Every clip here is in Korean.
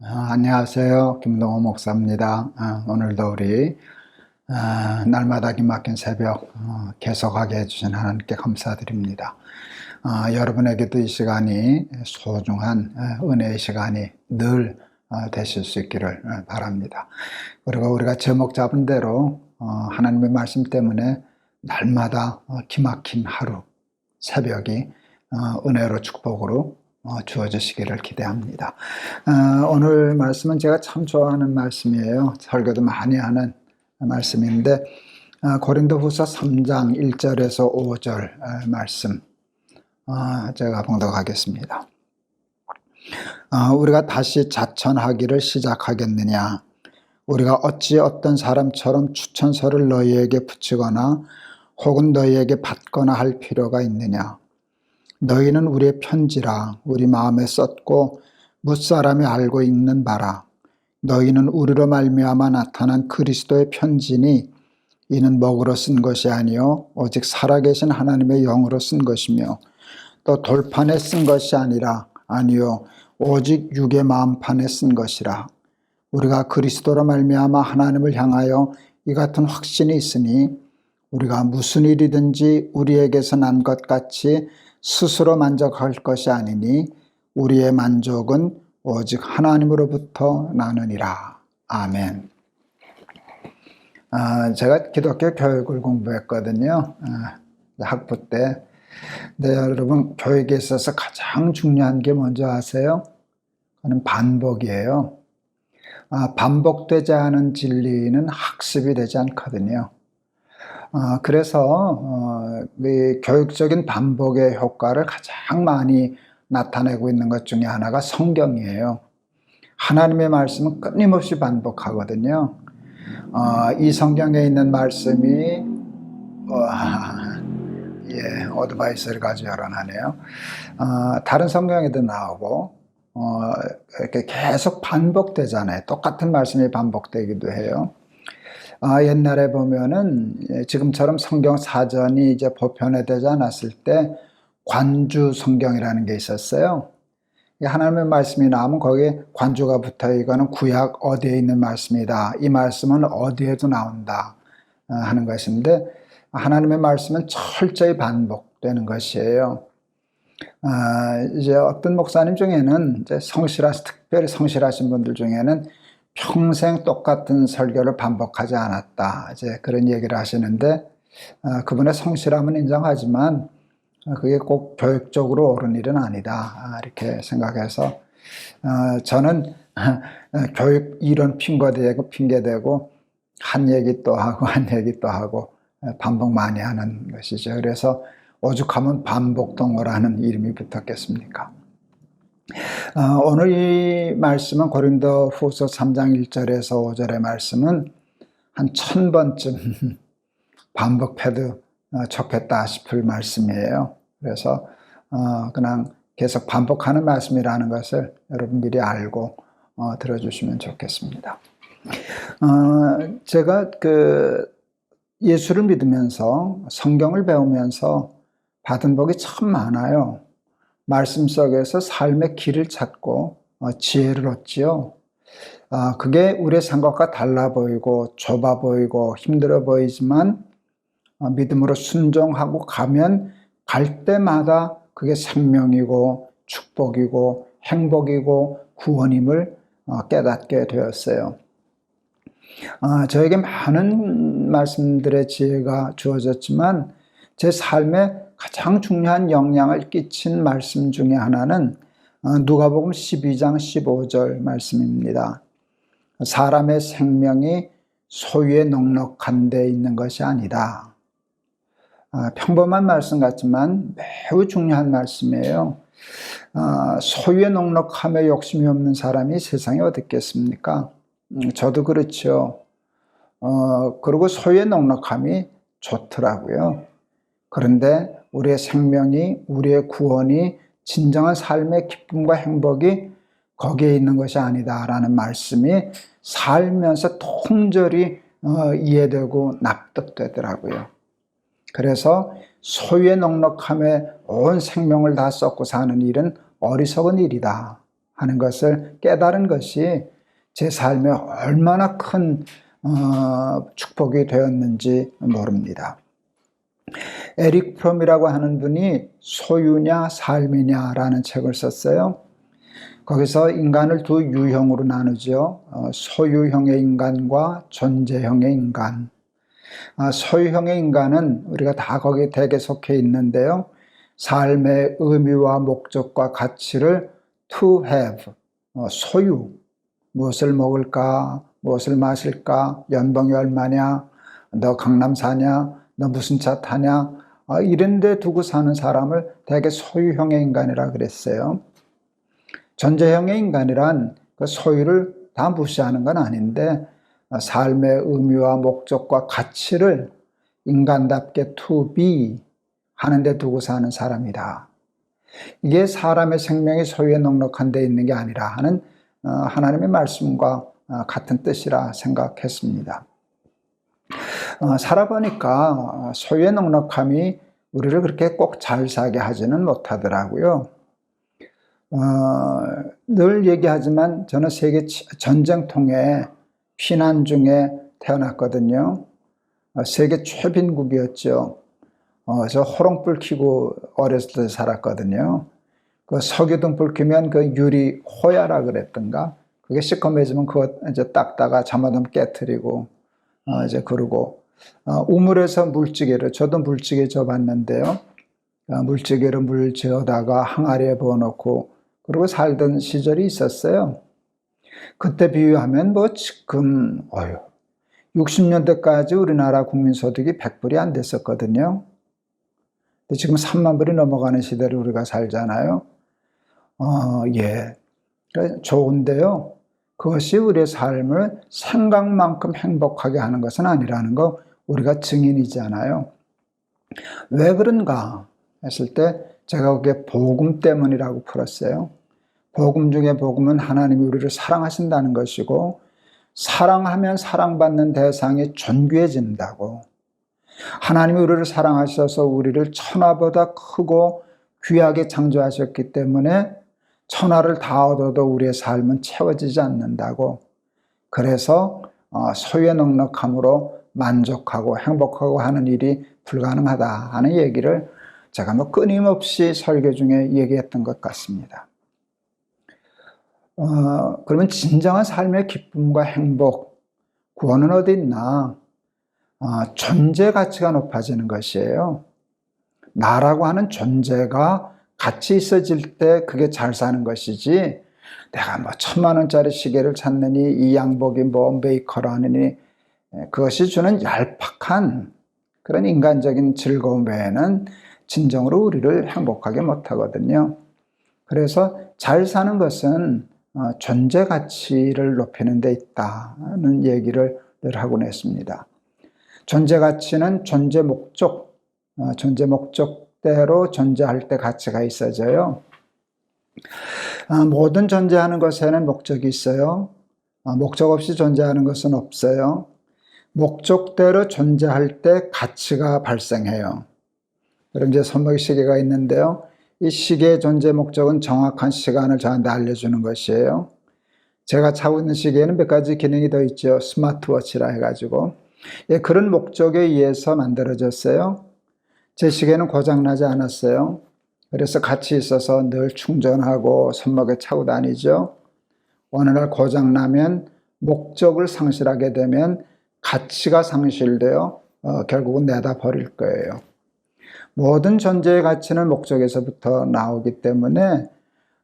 아, 안녕하세요. 김동호 목사입니다. 아, 오늘도 우리 아, 날마다 기막힌 새벽 어, 계속하게 해주신 하나님께 감사드립니다. 아, 여러분에게도 이 시간이 소중한 에, 은혜의 시간이 늘 어, 되실 수 있기를 어, 바랍니다. 그리고 우리가 제목 잡은 대로 어, 하나님의 말씀 때문에 날마다 어, 기막힌 하루 새벽이 어, 은혜로 축복으로 어, 주어지시기를 기대합니다. 어, 오늘 말씀은 제가 참 좋아하는 말씀이에요. 설교도 많이 하는 말씀인데 어, 고린도후서 3장 1절에서 5절 어, 말씀 어, 제가 봉독하겠습니다. 어, 우리가 다시 자천하기를 시작하겠느냐? 우리가 어찌 어떤 사람처럼 추천서를 너희에게 붙이거나 혹은 너희에게 받거나 할 필요가 있느냐? 너희는 우리의 편지라 우리 마음에 썼고 무사람이 알고 있는 바라. 너희는 우리로 말미암아 나타난 그리스도의 편지니 이는 먹으로 쓴 것이 아니요 오직 살아계신 하나님의 영으로 쓴 것이며 또 돌판에 쓴 것이 아니라 아니요 오직 육의 마음판에 쓴 것이라. 우리가 그리스도로 말미암아 하나님을 향하여 이 같은 확신이 있으니 우리가 무슨 일이든지 우리에게서 난 것 같이 스스로 만족할 것이 아니니 우리의 만족은 오직 하나님으로부터 나느니라. 아멘. 아, 제가 기독교 교육을 공부했거든요. 아, 학부 때. 근데 여러분, 교육에 있어서 가장 중요한 게 뭔지 아세요? 그는 반복이에요. 아, 반복되지 않은 진리는 학습이 되지 않거든요. 어, 그래서 어, 이 교육적인 반복의 효과를 가장 많이 나타내고 있는 것 중에 하나가 성경이에요. 하나님의 말씀은 끊임없이 반복하거든요. 어, 이 성경에 있는 말씀이 예, 오토바이스를 가지고 열어나네요. 다른 성경에도 나오고 이렇게 계속 반복되잖아요. 똑같은 말씀이 반복되기도 해요. 아, 옛날에 보면은 예, 지금처럼 성경 사전이 이제 보편화되지 않았을 때 관주 성경이라는 게 있었어요. 하나님의 말씀이 나오면 거기에 관주가 붙어 이거는 구약 어디에 있는 말씀이다. 이 말씀은 어디에도 나온다 아, 하는 것인데 하나님의 말씀은 철저히 반복되는 것이에요. 아, 이제 어떤 목사님 중에는 이제 성실하신 특별히 성실하신 분들 중에는 평생 똑같은 설교를 반복하지 않았다. 이제 그런 얘기를 하시는데 어, 그분의 성실함은 인정하지만 어, 그게 꼭 교육적으로 옳은 일은 아니다. 아, 이렇게 생각해서 어, 저는 교육 이론 핑계대고 핑계대고 한 얘기 또 하고 한 얘기 또 하고 반복 많이 하는 것이죠. 그래서 오죽하면 반복동어라는 이름이 붙었겠습니까? 어, 오늘 이 말씀은 고린도 후서 3장 1절에서 5절의 말씀은 한 천 번쯤 반복해도 어, 좋겠다 싶을 말씀이에요. 그래서 어, 그냥 계속 반복하는 말씀이라는 것을 여러분들이 알고 들어주시면 좋겠습니다. 제가 그 예수를 믿으면서 성경을 배우면서 받은 복이 참 많아요. 말씀 속에서 삶의 길을 찾고 어, 지혜를 얻지요. 아, 그게 우리의 생각과 달라 보이고 좁아 보이고 힘들어 보이지만 어, 믿음으로 순종하고 가면 갈 때마다 그게 생명이고 축복이고 행복이고 구원임을 어, 깨닫게 되었어요. 아, 저에게 많은 말씀들의 지혜가 주어졌지만 제 삶에 가장 중요한 영향을 끼친 말씀 중에 하나는 어, 누가복음 12장 15절 말씀입니다. 사람의 생명이 소유에 넉넉한 데 있는 것이 아니다. 아, 평범한 말씀 같지만 매우 중요한 말씀이에요. 아, 소유에 넉넉함에 욕심이 없는 사람이 세상에 어디 있겠습니까? 음, 저도 그렇죠. 어, 그리고 소유에 넉넉함이 좋더라고요. 그런데 우리의 생명이, 우리의 구원이 진정한 삶의 기쁨과 행복이 거기에 있는 것이 아니다라는 말씀이 살면서 통절히 어, 이해되고 납득되더라고요. 그래서 소유의 넉넉함에 온 생명을 다 쏟고 사는 일은 어리석은 일이다 하는 것을 깨달은 것이 제 삶에 얼마나 큰 어, 축복이 되었는지 모릅니다. 에릭 프롬이라고 하는 분이 소유냐 삶이냐라는 책을 썼어요. 거기서 인간을 두 유형으로 나누죠. 어, 소유형의 인간과 존재형의 인간. 아, 소유형의 인간은 우리가 다 거기에 대개 속해 있는데요. 삶의 의미와 목적과 가치를 to have, 어, 소유, 무엇을 먹을까, 무엇을 마실까, 연봉이 얼마냐, 너 강남 사냐, 너 무슨 차 타냐, 어, 이런 데 두고 사는 사람을 대개 소유형의 인간이라 그랬어요. 존재형의 인간이란 그 소유를 다 무시하는 건 아닌데 어, 삶의 의미와 목적과 가치를 인간답게 to be 하는 데 두고 사는 사람이다. 이게 사람의 생명이 소유에 넉넉한 데 있는 게 아니라 하는 어, 하나님의 말씀과 어, 같은 뜻이라 생각했습니다. 살아보니까 소유의 넉넉함이 우리를 그렇게 꼭 잘 사게 하지는 못하더라고요. 어, 늘 얘기하지만 저는 세계 전쟁통에 피난 중에 태어났거든요. 어, 세계 최빈국이었죠. 어, 저 호롱불 켜고 어렸을 때 살았거든요. 그 석유등 불 켜면 그 유리 호야라 그랬던가. 그게 시커매지면 그거 이제 닦다가 잠옷좀 깨뜨리고, 어, 이제 그러고, 어, 우물에서 물찌개를, 저도 물찌개 져봤는데요. 어, 물찌개로 물 저어다가 항아리에 부어놓고, 그러고 살던 시절이 있었어요. 그때 비유하면 뭐 지금 어휴 60년대까지 우리나라 국민소득이 100불이 안 됐었거든요. 근데 지금 3만 불이 넘어가는 시대를 우리가 살잖아요. 어, 예. 그러니까 좋은데요. 그것이 우리의 삶을 생각만큼 행복하게 하는 것은 아니라는 거 우리가 증인이잖아요. 왜 그런가 했을 때 제가 그게 복음 때문이라고 풀었어요. 복음 중에 복음은 하나님이 우리를 사랑하신다는 것이고 사랑하면 사랑받는 대상이 존귀해진다고 하나님이 우리를 사랑하셔서 우리를 천하보다 크고 귀하게 창조하셨기 때문에 천하를 다 얻어도 우리의 삶은 채워지지 않는다고 그래서 어, 소유의 넉넉함으로 만족하고 행복하고 하는 일이 불가능하다 하는 얘기를 제가 뭐 끊임없이 설교 중에 얘기했던 것 같습니다. 어, 그러면 진정한 삶의 기쁨과 행복, 구원은 어디 있나? 어, 존재 가치가 높아지는 것이에요. 나라고 하는 존재가 같이 있어질 때 그게 잘 사는 것이지, 내가 뭐 천만 원짜리 시계를 찾느니 이 양복이 뭐 메이커라느니 예, 그것이 주는 얄팍한 그런 인간적인 즐거움 외에는 진정으로 우리를 행복하게 못하거든요. 그래서 잘 사는 것은 어, 존재 가치를 높이는 데 있다는 얘기를 늘 하곤 했습니다. 존재 가치는 존재 목적, 어, 존재 목적대로 존재할 때 가치가 있어져요. 어, 모든 존재하는 것에는 목적이 있어요. 목적 없이 존재하는 것은 없어요. 목적대로 존재할 때 가치가 발생해요. 그럼 이제 손목이 시계가 있는데요. 이 시계의 존재 목적은 정확한 시간을 저한테 알려주는 것이에요. 제가 차고 있는 시계에는 몇 가지 기능이 더 있죠. 스마트워치라 해가지고. 예, 그런 목적에 의해서 만들어졌어요. 제 시계는 고장나지 않았어요. 그래서 같이 있어서 늘 충전하고 손목에 차고 다니죠. 어느 날 고장나면 목적을 상실하게 되면 가치가 상실되어 어, 결국은 내다 버릴 거예요. 모든 존재의 가치는 목적에서부터 나오기 때문에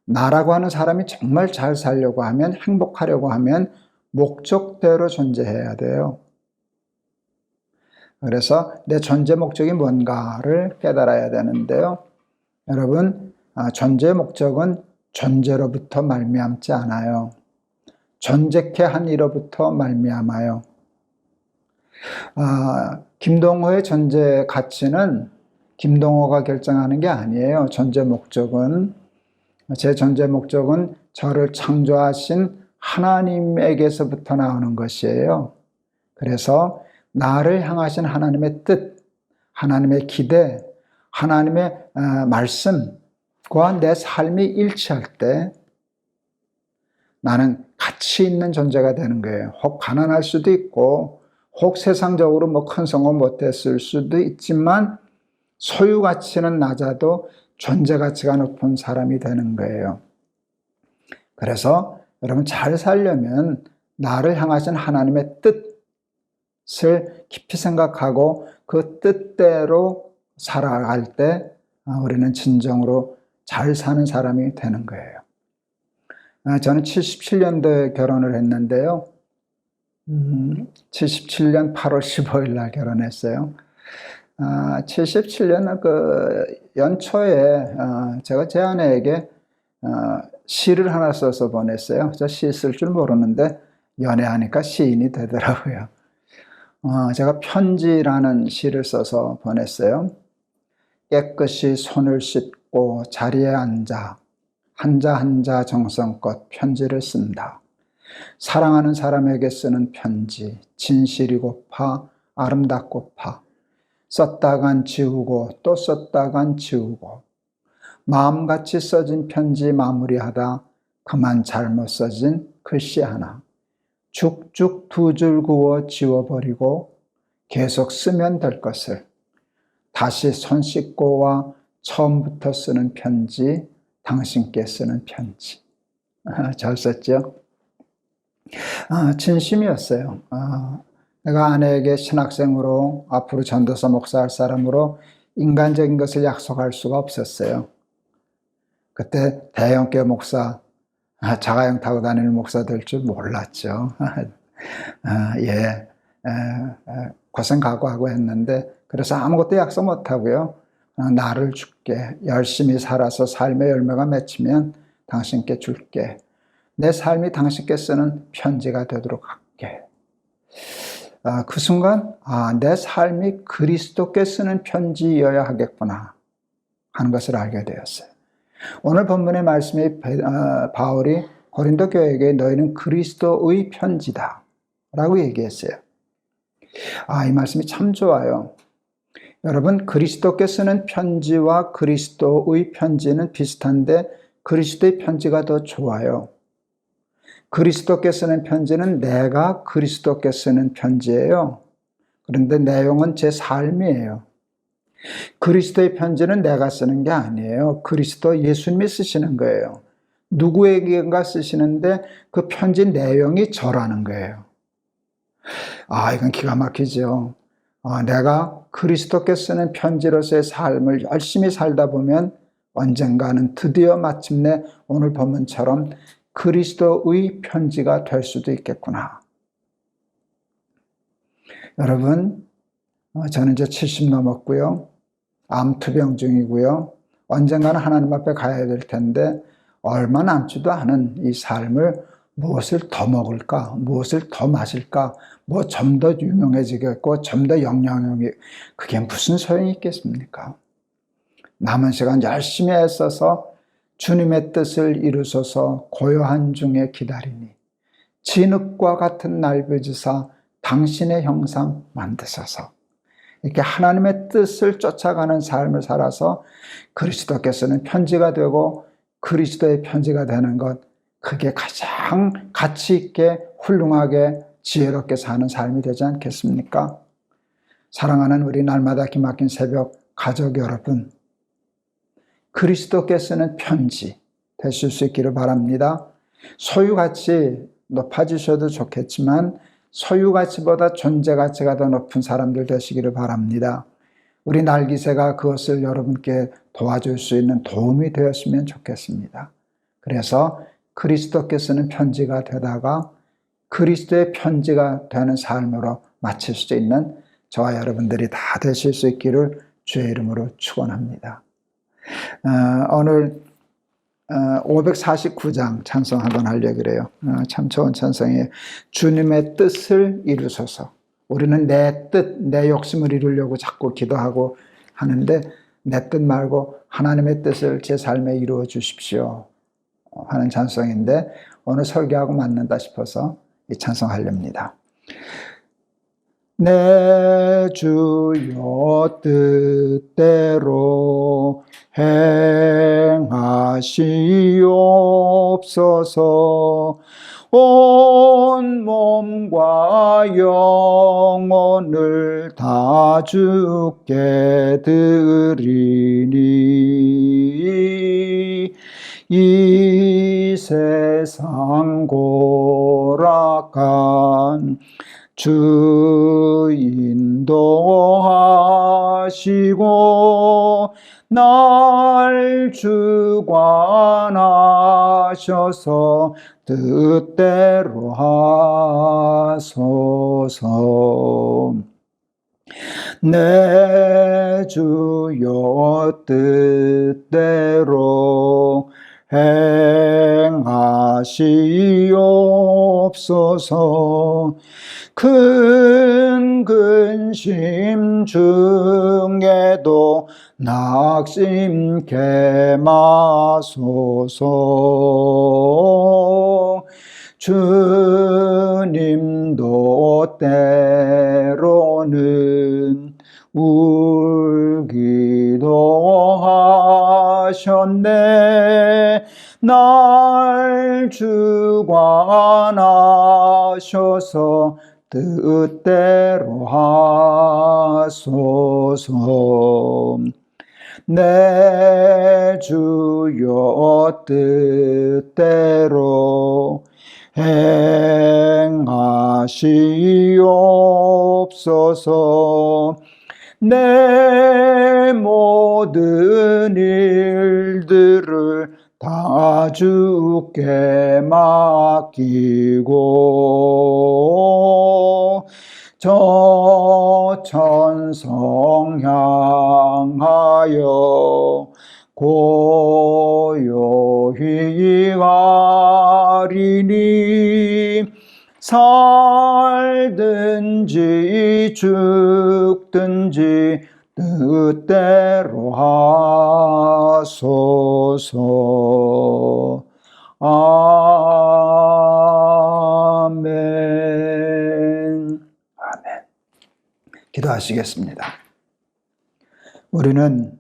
나라고 하는 사람이 정말 잘 살려고 하면 행복하려고 하면 목적대로 존재해야 돼요. 그래서 내 존재 목적이 뭔가를 깨달아야 되는데요. 여러분, 아, 존재 목적은 존재로부터 말미암지 않아요. 존재케 한 이로부터 말미암아요. 아, 김동호의 존재 가치는 김동호가 결정하는 게 아니에요. 존재 목적은 제 존재 목적은 저를 창조하신 하나님에게서부터 나오는 것이에요. 그래서 나를 향하신 하나님의 뜻, 하나님의 기대, 하나님의 어, 말씀과 내 삶이 일치할 때 나는 가치 있는 존재가 되는 거예요. 혹 가난할 수도 있고, 혹 세상적으로 뭐 큰 성공 못했을 수도 있지만, 소유 가치는 낮아도 존재 가치가 높은 사람이 되는 거예요. 그래서 여러분 잘 살려면 나를 향하신 하나님의 뜻을 깊이 생각하고 그 뜻대로 살아갈 때 아, 우리는 진정으로 잘 사는 사람이 되는 거예요. 아, 저는 77년도에 결혼을 했는데요. 음, 77년 8월 15일 날 결혼했어요. 아, 77년 그 연초에 아, 제가 제 아내에게 아, 시를 하나 써서 보냈어요. 저 시 쓸 줄 모르는데 연애하니까 시인이 되더라고요. 어, 제가 편지라는 시를 써서 보냈어요. 깨끗이 손을 씻고 자리에 앉아 한자 한자 정성껏 편지를 쓴다. 사랑하는 사람에게 쓰는 편지, 진실이고 파 아름답고 파. 썼다간 지우고 또 썼다간 지우고. 마음같이 써진 편지 마무리하다 그만 잘못 써진 글씨 하나. 죽죽 두 줄 그어 지워버리고 계속 쓰면 될 것을. 다시 손 씻고와 처음부터 쓰는 편지 당신께 쓰는 편지. 아, 잘 썼죠? 아, 진심이었어요. 아, 내가 아내에게 신학생으로 앞으로 전도서 목사할 사람으로 인간적인 것을 약속할 수가 없었어요. 그때 대형교 목사, 아, 자가용 타고 다니는 목사 될 줄 몰랐죠. 아, 예, 에, 에, 고생 각오하고 했는데 그래서 아무것도 약속 못하고요. 어, 나를 줄게. 열심히 살아서 삶의 열매가 맺히면 당신께 줄게. 내 삶이 당신께 쓰는 편지가 되도록 할게. 아, 그 순간, 아, 내 삶이 그리스도께 쓰는 편지여야 하겠구나 하는 것을 알게 되었어요. 오늘 본문의 말씀이 어, 바울이 고린도 교회에게 너희는 그리스도의 편지다 라고 얘기했어요. 아, 이 말씀이 참 좋아요. 여러분, 그리스도께 쓰는 편지와 그리스도의 편지는 비슷한데 그리스도의 편지가 더 좋아요. 그리스도께 쓰는 편지는 내가 그리스도께 쓰는 편지예요. 그런데 내용은 제 삶이에요. 그리스도의 편지는 내가 쓰는 게 아니에요. 그리스도 예수님이 쓰시는 거예요. 누구에게가 쓰시는데 그 편지 내용이 저라는 거예요. 아, 이건 기가 막히죠. 아, 내가 그리스도께 쓰는 편지로서의 삶을 열심히 살다 보면 언젠가는 드디어 마침내 오늘 본문처럼 그리스도의 편지가 될 수도 있겠구나. 여러분, 어, 저는 이제 70 넘었고요. 암투병 중이고요. 언젠가는 하나님 앞에 가야 될 텐데 얼마 남지도 않은 이 삶을 무엇을 더 먹을까? 무엇을 더 마실까? 뭐 좀 더 유명해지겠고 좀 더 영향력이 그게 무슨 소용이 있겠습니까? 남은 시간 열심히 애써서 주님의 뜻을 이루소서 고요한 중에 기다리니 진흙과 같은 날벼지사 당신의 형상 만드소서 이렇게 하나님의 뜻을 쫓아가는 삶을 살아서 그리스도께서는 편지가 되고 그리스도의 편지가 되는 것 그게 가장 가치 있게 훌륭하게 지혜롭게 사는 삶이 되지 않겠습니까? 사랑하는 우리 날마다 기막힌 새벽 가족 여러분 그리스도께 쓰는 편지 되실 수 있기를 바랍니다. 소유 가치 높아지셔도 좋겠지만 소유 가치보다 존재 가치가 더 높은 사람들 되시기를 바랍니다. 우리 날기새가 그것을 여러분께 도와줄 수 있는 도움이 되었으면 좋겠습니다. 그래서 그리스도께 쓰는 편지가 되다가 그리스도의 편지가 되는 삶으로 마칠 수 있는 저와 여러분들이 다 되실 수 있기를 주의 이름으로 축원합니다. 어, 오늘 어, 549장 찬송 한번 하려 그래요. 어, 참 좋은 찬송이에요. 주님의 뜻을 이루소서. 우리는 내 뜻, 내 욕심을 이루려고 자꾸 기도하고 하는데 내 뜻 말고 하나님의 뜻을 제 삶에 이루어 주십시오. 하는 찬송인데 오늘 설교하고 맞는다 싶어서 이 찬송 하렵니다. 내 주여 뜻대로 행하시옵소서. 온 몸과 영혼을 다 주께 드리니 이 세상 고락한 주 하시고 날 주관하셔서 뜻대로 하소서. 내 주여 뜻대로 행하시옵소서 큰 근심 중에도 낙심케 마소서. 주님도 때로는 울기도 하셨네. 날 주관하셔서 뜻대로 하소서. 내 주여 뜻대로 행하시옵소서. 내 모든 일들을 다 주께 맡기고 성 향하여 고요히 가리니 살든지 죽든지 뜻대로 하소서. 아 기도하시겠습니다 우리는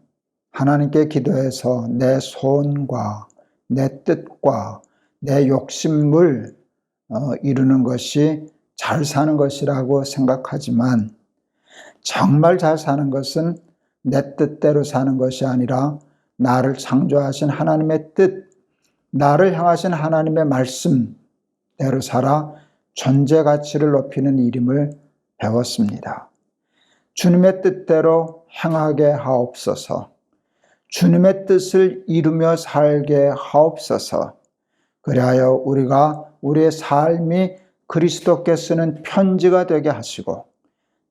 하나님께 기도해서 내 손과 내 뜻과 내 욕심을 어, 이루는 것이 잘 사는 것이라고 생각하지만 정말 잘 사는 것은 내 뜻대로 사는 것이 아니라 나를 창조하신 하나님의 뜻, 나를 향하신 하나님의 말씀대로 살아 존재 가치를 높이는 일임을 배웠습니다. 주님의 뜻대로 행하게 하옵소서. 주님의 뜻을 이루며 살게 하옵소서. 그리하여 우리가 우리의 삶이 그리스도께 쓰는 편지가 되게 하시고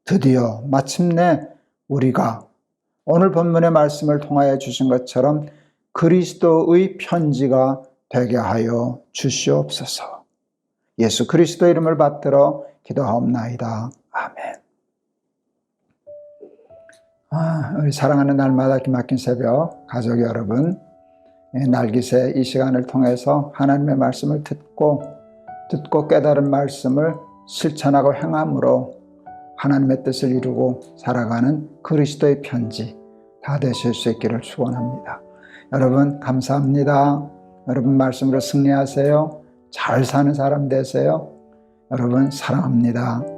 드디어 마침내 우리가 오늘 본문의 말씀을 통하여 주신 것처럼 그리스도의 편지가 되게 하여 주시옵소서. 예수 그리스도 이름을 받들어 기도하옵나이다. 아멘. 아, 우리 사랑하는 날마다 기막힌 새벽 가족 여러분, 날기새 이 시간을 통해서 하나님의 말씀을 듣고 듣고 깨달은 말씀을 실천하고 행함으로 하나님의 뜻을 이루고 살아가는 그리스도의 편지 다 되실 수 있기를 축원합니다. 여러분 감사합니다. 여러분 말씀으로 승리하세요. 잘 사는 사람 되세요. 여러분 사랑합니다.